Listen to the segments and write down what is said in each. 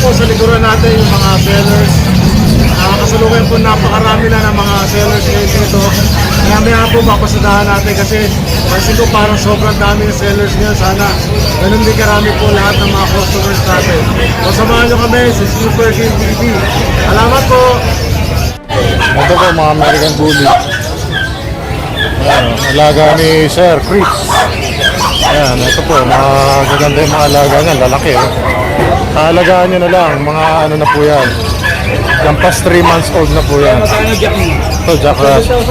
po sa likuran natin yung mga sellers. Uh, kasalukuyan po napakarami na ng mga sellers ngayon dito. Kaya maya po mapasadahan natin kasi pansin ko parang sobrang dami ng sellers ngayon. Sana ganun din karami po lahat ng mga customers natin. So samahan nyo kami sa Super King TV. Salamat po! Ito po mga American Bully. Ayan, alaga ni Sir Chris. Ayan, ito po, mga gaganda yung mga alaga niya, lalaki. Oh. Kaalagaan nyo na lang, mga ano na po yan. Lampas 3 months old na po yan. Ito, Jack Russell.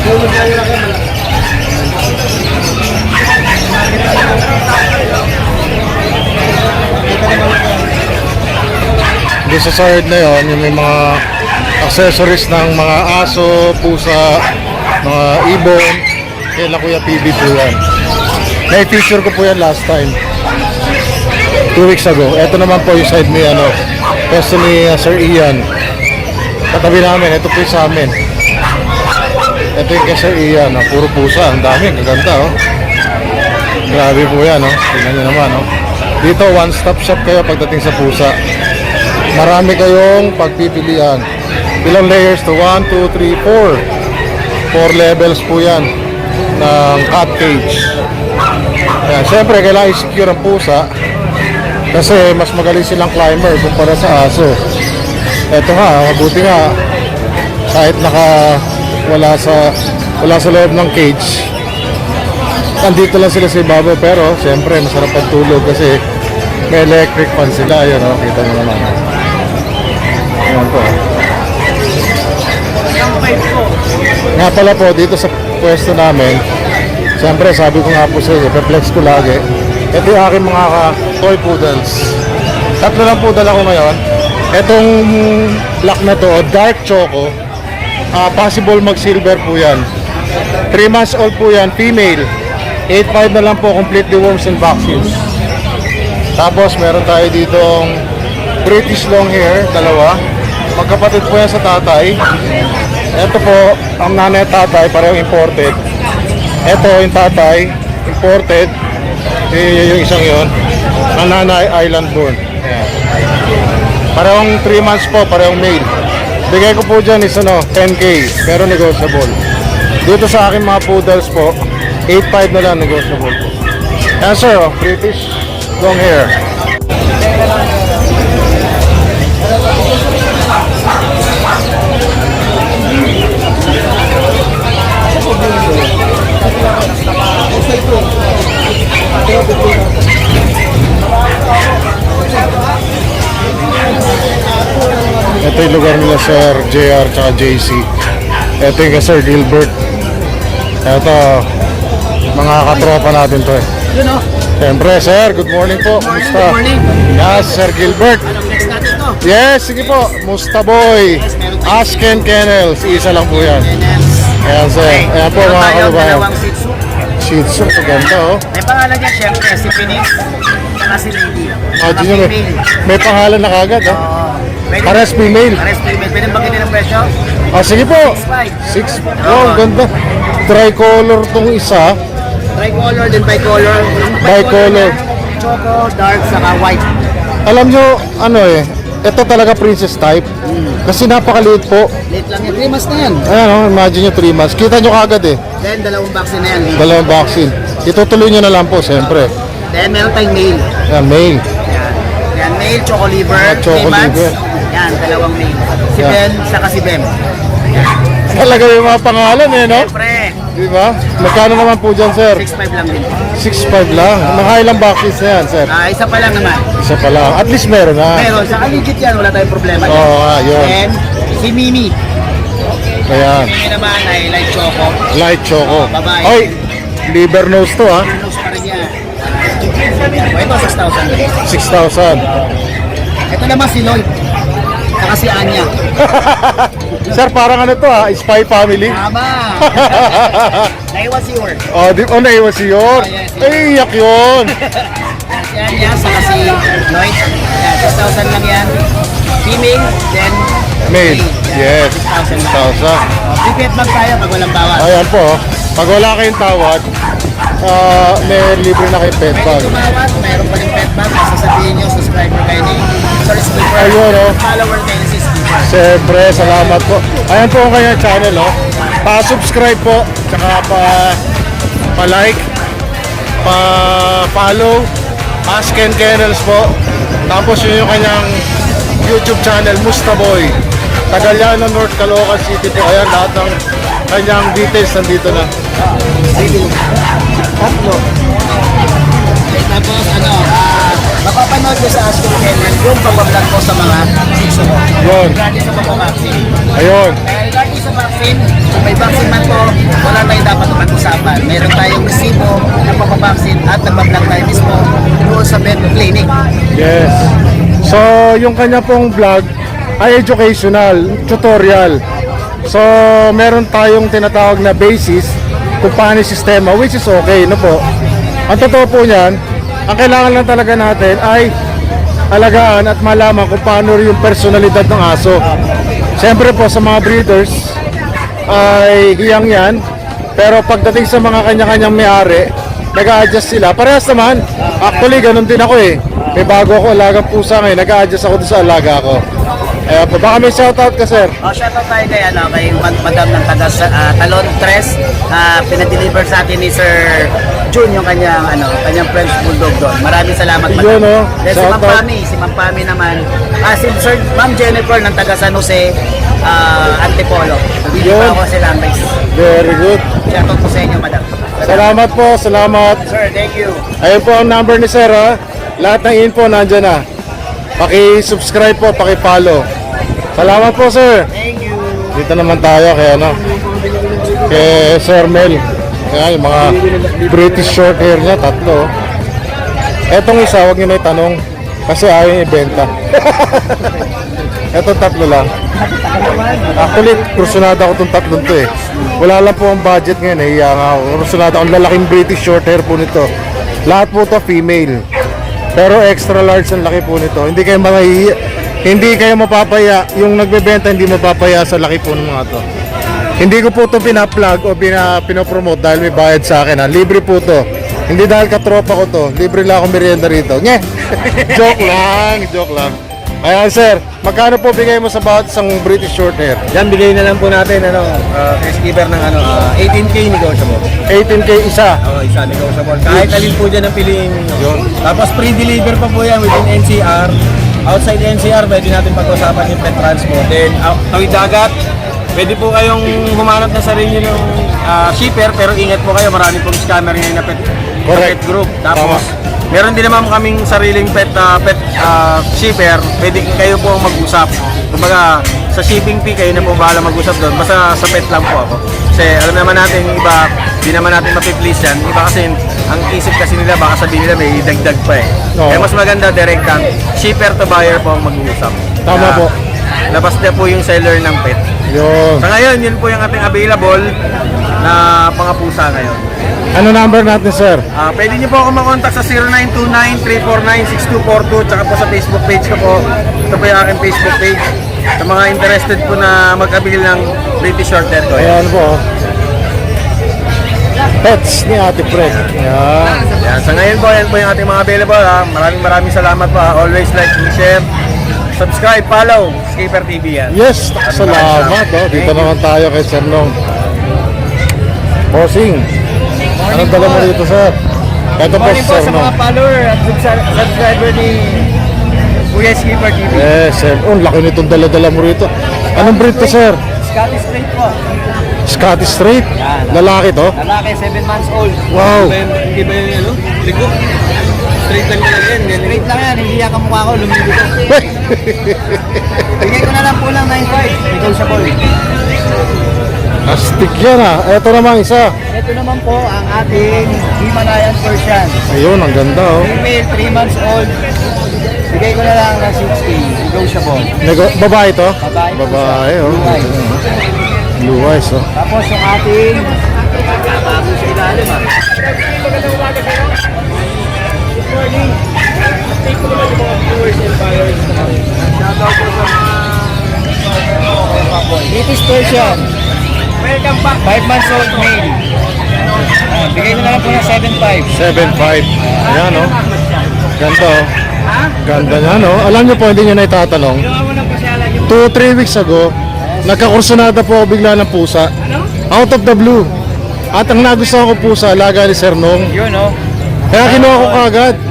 Doon sa side na yon, yung may mga accessories ng mga aso, pusa, mga ibon. Kaya Kuya PB po yan. Na-feature ko po yan last time. Two weeks ago. Ito naman po yung side ni ano, pwesto ni uh, Sir Ian. Katabi namin, ito po yung sa amin. Ito yung kay Sir Ian, oh. puro pusa. Ang dami, ang gaganda oh. Grabe po yan, oh. Tingnan nyo naman, oh. Dito, one-stop shop kayo pagdating sa pusa. Marami kayong pagpipilian. Ilang layers to? 1, 2, 3, 4. 4 levels po yan ng cat cage. Yan. Siyempre, kailangan i-secure ang pusa kasi mas magaling silang climber kumpara sa aso. Eto nga, mabuti nga kahit naka wala sa wala sa loob ng cage nandito lang sila sa ibabaw pero siyempre masarap ang tulog kasi may electric fan sila yun oh, kita nyo naman Ayan po. Nga pala po, dito sa pwesto namin, siyempre sabi ko nga po sa perplex ko lagi. Ito yung aking mga toy poodles. Tatlo lang poodle ako ngayon. Itong black na to, dark choco, ah, possible mag-silver po yan. 3 months old po yan, female. 8.5 na lang po, completely worms and vaccines. Tapos meron tayo ditong British long hair, dalawa. Magkapatid po yan sa tatay. Ito po, ang nanay at tatay, parehong imported. Ito yung tatay, imported. Eh, yung isang yon. Ang nanay, island born. Parehong 3 months po, parehong male. Bigay ko po dyan is ano, 10k, pero negotiable. Dito sa akin mga poodles po, 8.5 na lang negotiable po. Yan sir, oh, British long hair. Ito yung lugar nila Sir JR tsaka JC. Ito yung Sir Gilbert. Ito, mga katropa natin to eh. Yun o. Siyempre, Sir, good morning po. Kumusta? good morning. Yes, Sir Gilbert. Anong next natin to? Yes, sige po. Musta boy? Asken Kennels. Isa lang po yan. Tenants. Ayan, sir. Ayan po, mga kababayan. dalawang Shih Tzu. Tzu. Ganda, oh. May pangalan niya siyempre si Pinis. Saka si Lady. Nyo, Mga may, may pangalan na kagad, oh. Oo. Pwede- Pares female. Pares female. Pwede banggitin ng presyo? Ah, sige po. 6'5". Six. Oh, ganda. Tricolor tong isa. Tricolor din bicolor. Ang Bicolor. niya, Choco, dark, saka white. Alam nyo, ano eh, ito talaga princess type. Kasi napakaliit po. Late lang yan. 3 months na yan. Ayan, oh, imagine nyo 3 months. Kita nyo kagad eh. Then, dalawang vaccine na yan. Dalawang vaccine. Itutuloy nyo na lang po, siyempre. Then, meron tayong male. Ayan, male. Yan. Yan, male, choco liver. Ah, choco 3 months. liver. Yan, dalawang male. Si. Ben, saka si Bem. Talaga yung mga pangalan eh, no? Siyempre, Di ba? Magkano naman po dyan, sir? 6'5 lang din. 6.5 lang. Mga ilang vaccines na yan, sir? Ah, isa pa lang naman. Isa pa lang. At least meron na. Pero sa legit yan, wala tayong problema. Oo, oh, ah, yun. And si Mimi. Ayan. Mimi naman ay light choco. Light choco. Babae. Oy, liver nose to ha. Nose pa rin. Ah, ito, 6,000 lang. 6,000. Ito naman si Lloyd. Saka si Anya. Sir, parang ano to ha? Spy family. Tama. Naiwan si Ur. Oh, di, oh naiwas si Yor. Oh, yes, yes. Ay, iyak yun. Si Anya, saka si Lloyd. Yan, 6,000 lang yan. Female, then Male. Yes. 6,000. 6,000. May pet bag tayo pag walang bawat. Ayan po. Pag wala kayong tawad, ah, may libre na kayo pet Pwede bag. tumawat, mayroon pa rin pet bag. Basta sabihin nyo, subscriber kayo ni Sir Skipper. Ayun, oh. Follower kayo ni si Skipper. Siyempre, salamat po. Ayan po ang kanyang channel, oh. Pa-subscribe po, tsaka pa pa-like, pa-follow, Ask Ken Kennels po. Tapos yun yung kanyang YouTube channel, Mustaboy. Tagaliano, North Caloocan City po. Ayan, lahat ng kanyang details nandito na. Okay, tapos ano, ah, mapapanood nyo sa Ask Kennel yung pagbablog ko sa mga sitso ko. Yun. Regarding sa pagpapaksin. Ayun. Kaya regarding sa vaccine, kung may vaccine man po, wala tayong dapat pag-usapan. Meron tayong resibo ng pagpapaksin at nagbablog tayo mismo doon sa vet clinic. Yes. So, yung kanya pong vlog ay educational, tutorial. So, meron tayong tinatawag na basis kung paano yung sistema, which is okay, no po? Ang totoo po niyan, ang kailangan lang talaga natin ay alagaan at malaman kung paano yung personalidad ng aso. Siyempre po sa mga breeders ay hiyang yan. Pero pagdating sa mga kanya-kanyang may-ari, nag-a-adjust sila. Parehas naman. Actually, ganun din ako eh. May bago ako alagang pusa ngayon, nag-a-adjust ako sa alaga ko. Ayan po, baka may shoutout ka sir. O, shoutout tayo kay, ano, kay Mad- Madam ng taga ah, Talon Tres. Uh, pinadeliver sa atin ni Sir Jun yung kanyang, ano, kanyang French Bulldog doon. Maraming salamat, Madam. Yun, oh. Then si Ma'am Shoutout. Pami, si Ma'am Pami naman. Ah, si Sir Ma'am Jennifer ng taga San Jose, ah, Antipolo. Nabili Yun. pa ako sila guys. Very good. Shoutout po sa inyo, Madam. Salamat po, salamat. Sir, thank you. Ayun po ang number ni sir ha. Lahat ng info nandyan na. Paki-subscribe po, paki-follow. Salamat po sir. Thank you. Dito naman tayo kay ano. Kay Sir Mel. Kaya yung mga British short hair niya, tatlo. Etong isa, wag niyo na itanong. Kasi ayaw niya ibenta. Eto tatlo lang. Actually, kursunada ako itong tatlong to eh. Wala lang po ang budget ngayon, nahiya nga ako. Kursunada akong lalaking British short hair po nito. Lahat po to female. Pero extra large ang laki po nito. Hindi kayo mahihiya. Hindi kayo mapapaya. Yung nagbebenta hindi mapapaya sa laki po ng mga to. Hindi ko po to pina-plug o pina, pinopromote dahil may bayad sa akin ha. Libre po to. Hindi dahil katropa ko to. Libre lang ako merienda rito. Nye! joke lang, joke lang. Ayan sir, magkano po bigay mo sa bawat isang British short hair? Yan, bigay na lang po natin, ano, uh, skipper ng ano, ah, 18K negotiable. 18k isa. Oo, isa negotiable. Kahit alin po dyan ang piliin. Yun. Tapos pre-deliver pa po yan within NCR. Outside NCR, pwede natin pag-usapan yung pet transport. Then, out, tawid dagat, pwede po kayong humanap na sarili ng ah, shipper, pero ingat po kayo, marami pong scammer ngayon na pet, na Correct. pet group. Tapos, meron din naman kaming sariling pet, ah, pet ah, shipper, pwede kayo po ang mag-usap. Kumbaga, sa shipping fee, kayo na po bahala mag-usap doon. Basta sa pet lang po ako. Kasi alam naman natin, yung iba, di naman natin mapiplease yan. Iba kasi, ang isip kasi nila, baka sabihin nila may dagdag pa eh. Oo. Kaya mas maganda, direct ang shipper to buyer po ang mag-uusap. Tama Kaya, po. Labas na po yung seller ng pet. Yun. Sa ngayon, yun po yung ating available na pangapusa ngayon. Ano number natin sir? Ah, pwede niyo po ako makontak sa 0929-349-6242 tsaka po sa Facebook page ko po. Ito po yung aking Facebook page. Sa mga interested po na mag-avail ng British short hair ko. Ayan po. Pets ni Ate Fred. Ayan. Yan. Sa ngayon po, yan po yung ating mga available. Ha. Maraming maraming salamat po. ha. Always like and share. Subscribe, follow. Skipper TV yan. Yes, salamat. Oh. Dito naman tayo kay Sir Nong. Bossing. Anong dala mo dito, sir? Ito po si Sir Nong. follower at subscriber ni Kuya Skipper TV. Yes, sir. Oh, laki nitong dala-dala mo rito. Anong breed to, sir? Scottish Straight po. Scottish Straight? Lalaki to? Lalaki, 7 months old. Wow. Hindi ba yung ano? Ligo? Straight lang talaga yan. Straight lang yan, hindi yan kamukha ko, lumigo ko. Bigay ko na lang po lang 9.5. Negotiable. Astig yan ah. Ito naman isa. Ito naman po ang ating Himalayan Persian. Ayun, ang ganda oh. Female, 3 months old. Bigay ko na lang ng 6K. Negotiable. Nego- babae to? Babae Babae oh. Blue eyes. Blue eyes oh. Tapos yung ating bago sa ilalim ah. Shoutout po sa mga British Persian. 5 months old male. Ah, bigay na lang po na 7.5. 7.5. Ayan, oh. Ganda, oh. Ganda niya, no? Alam niyo po, hindi niyo na itatanong. 2-3 weeks ago, nagkakursunada po ako bigla ng pusa. Out of the blue. At ang nagustuhan ko pusa, alaga ni Sir Nong. Yun, oh. Kaya kinuha ko kagad.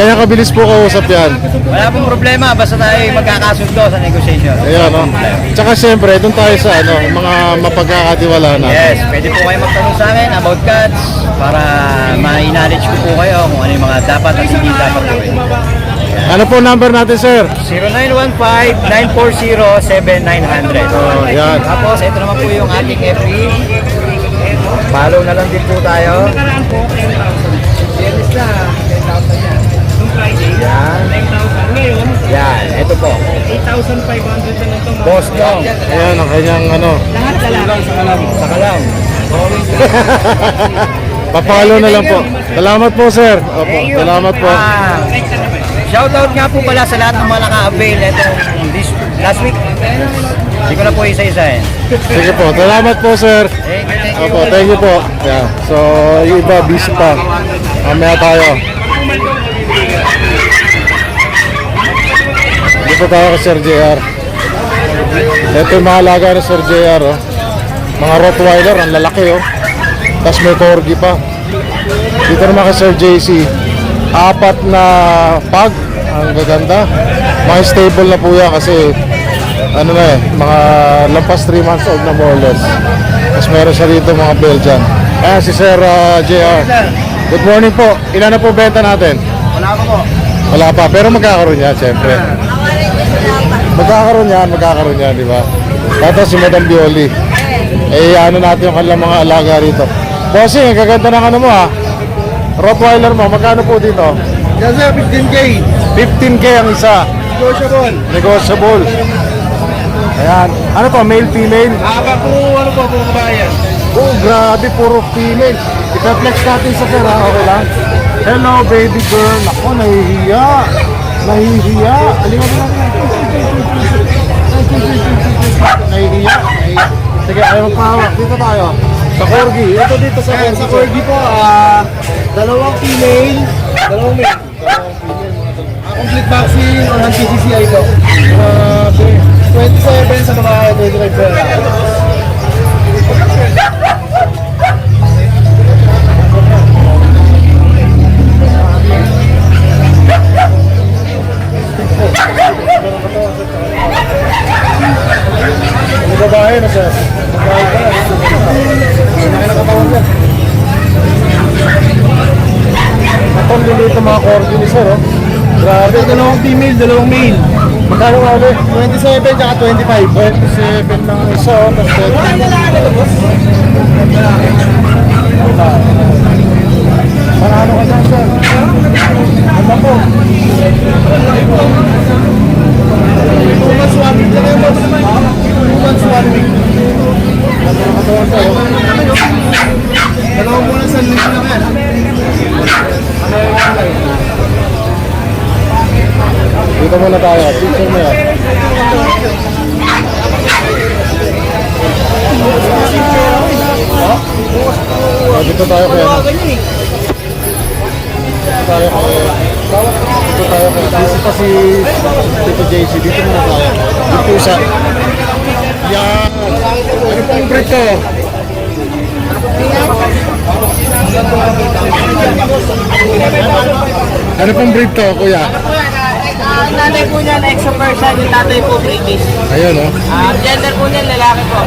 Ganyan kabilis po kausap yan. Wala pong problema, basta tayo magkakasundo sa negotiation. Ayan, no? Tsaka siyempre, doon tayo sa ano, mga mapagkakatiwala na. Yes, pwede po kayo magtanong sa akin about cats para ma-knowledge ko po kayo kung ano yung mga dapat at hindi dapat gawin. Ano po number natin, sir? 0915-940-7900. Oh, yan. Tapos, ito naman po yung ating FB. Follow na lang din po tayo. Yan. Yan, ito po. 8,500 na lang ito. Boss Dong. Ayan, ang kanyang ano. Lahat lalaki. Saka lang. Papalo na lang po. Salamat po, sir. Opo, salamat po. Ah, shoutout nga po pala sa lahat ng mga naka-avail itong this last week. Hindi ko na po isa-isahin. Sige po, salamat po, sir. Thank you, thank you. Opo, thank you po. Yeah. So, yung iba, busy pa. Mamaya tayo. Dito tayo kay Sir JR. Ito yung mga ni Sir JR, oh. Mga Rottweiler, ang lalaki, oh. Tapos may Corgi pa. Dito naman kay Sir JC. Apat na pag. Ang gaganda. Mga stable na po yan kasi ano na eh, mga lampas 3 months old na more or less. Tapos meron siya dito mga Belgian. Ayan si Sir uh, JR. Good morning po. Ilan na po benta natin? Wala ko po. Wala pa, pero magkakaroon yan, siyempre. Magkakaroon yan, magkakaroon yan, di ba? Tapos si Madam Bioli. Eh, ano natin yung kanilang mga alaga rito. Bossing, ang gaganda ng ano mo ha. Rottweiler mo, magkano po dito? Yan sir, 15K. 15k ang isa. Negotiable. Negotiable. Ayan. Ano to, male, female? Haba po, ano po, po kabayan. Oh, grabe, puro female. Ipa-flex natin sa pera, okay lang? Hello, baby girl. Ako, nahihiya. Nahihiya. Halika mo lang. Nahihiya. Nahihiya. Sige, ayaw magpahawak. Dito tayo. Sa Corgi. Ito dito sa Corgi. sa Corgi po, ah, dalawang female, dalawang male. Ah, complete vaccine or anti-CCI po. Grabe. 27 sa babae, 25 sa Ano babae na siya? Babae ka. Laki na katawan niya. Matong din dito mga Corgi Sir, oh. Grabe. Dalawang female, dalawang male. Magkano nga ulit? 27 tsaka 25. 27 lang ang isa, oh. Tapos 20. Panalo ka dyan, sir? Dalawang muna sa list lang yan. Dito muna tayo. Picture mo yan. Oh, dito tayo kaya. Dito tayo kaya. Dito pa si Tito JC. Dito muna tayo. Dito isa. Yan. Ano pang break to? Ano pang breed to, kuya? Ang nanay po niyan, exo Persian, yung tatay po British. Ayun, oh. Ah, gender po niyan, lalaki po.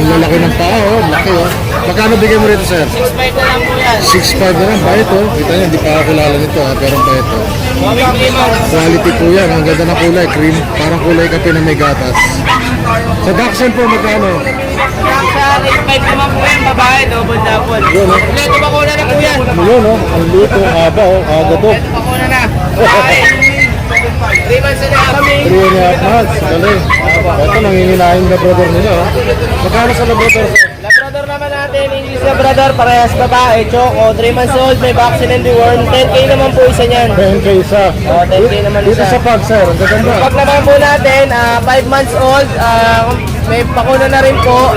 Ang lalaki ng paa, oh. Laki, oh. Magkano bigay mo rito, sir? 6'5 na lang po yan. 6'5 na lang. Bait, oh. Kita niyo, hindi pa ako kilala nito, ha. Pero bait, oh. Quality po yan. Ang ganda ng kulay. Cream. Parang kulay kape na may gatas. Sa Dachshund po, magkano? Sa 8'5 naman po yan, babae, double double. Yun, oh. Kompleto bakuna na po yan. Yun, oh. Ang luto, haba, oh. Aga to. Kompleto bakuna na. Babae. 3 months na kami. 3 and a half months. Galing. Ito, nanginginahin na brother nila, oh. Magkano sa Labrador, sir? Labrador parehas babae, choco, 3 months old, may vaccine and deworm. 10k naman po isa niyan. 10k isa. Oh, 10k naman Dito isa. sa pag, sir. Ang gaganda. Pag naman po natin, 5 months old, ah, may pakuna na rin po.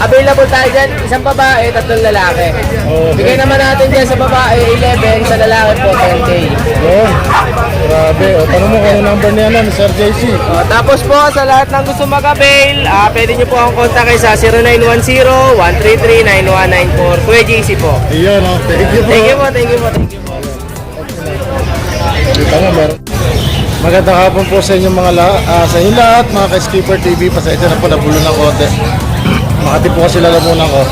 Available tayo dyan, isang babae, tatlong lalaki. Okay. Bigay naman natin dyan sa babae, 11, sa lalaki po, 10k. Yun. Grabe. O, tanong mo kung ano number niya na ni Sir JC. Oh, tapos po, sa lahat ng gusto mag-avail, ah, pwede nyo po akong kontakin sa 0910-133-9194. Kuya JC po. Iyon, oh. Thank you po. Thank you po, thank you po, thank you po. Dito nga, meron. Magandang hapon po sa inyong mga la- ah, sa inyo lahat, mga ka-Skipper TV. Pasensya na po, nabulo ng konti. Makati po kasi lalamunan ko.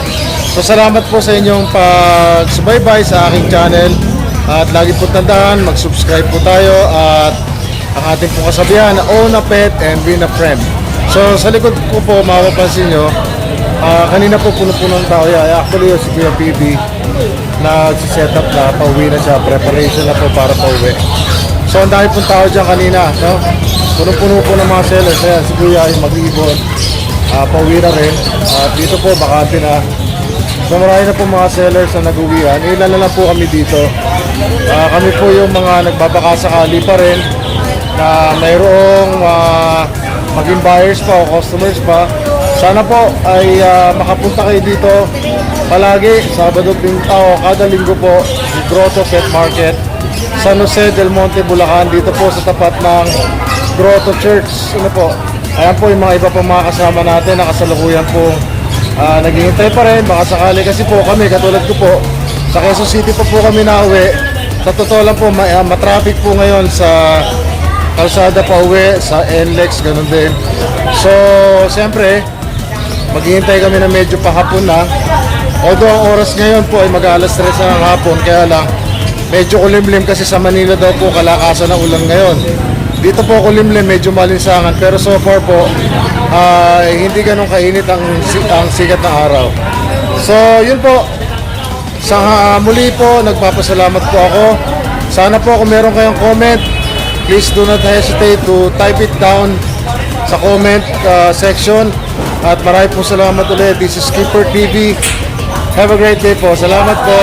So salamat po sa inyong pagsubaybay sa aking channel. At lagi po tandaan, mag-subscribe po tayo at ang ating po kasabihan na own a pet and win a friend. So sa likod ko po, mapapansin nyo, ah, kanina po puno-puno ng tao. Yeah, actually, si Kuya PB, nag-set up na, pauwi na siya, preparation na po para pauwi. So ang dami pong tao dyan kanina, no? Puno-puno po ng mga sellers. Ayan, si Kuya ay mag-ibon. Ah, pauwi na rin. At dito po, bakante na. So marami na po mga sellers na nag-uwihan. Ilan na po kami dito. Ah, kami po yung mga nagbabakasakali pa rin na mayroong ah, maging buyers pa o customers pa. Sana po ay ah, makapunta kayo dito palagi, Sabado, Ling- ah, o kada linggo po, Grotto Pet Market, San Jose del Monte, Bulacan, dito po sa tapat ng Grotto Church. Ano po, ayan po yung mga iba pang mga kasama natin na kasalukuyan po Ah, naghihintay pa rin, baka sakali kasi po kami, katulad ko po, sa Quezon City pa po kami nauwi. Sa totoo lang po, ma- ah, matraffic po ngayon sa kalsada pa uwi, sa NLEX, ganun din. So, siyempre, maghihintay kami na medyo pahapon na. Although ang oras ngayon po ay mag-alas 3 na ng hapon, kaya lang, medyo kulimlim kasi sa Manila daw po kalakasan ng ulan ngayon. Dito po kulimlim, medyo malinsangan, pero so far po, ay hindi ganun kainit ang, ang sikat ng araw. So, yun po. Sa ah, muli po, nagpapasalamat po ako. Sana po kung meron kayong comment, please do not hesitate to type it down sa comment ah, section. At marami po salamat ulit. This is Skipper TV. Have a great day po. Salamat po.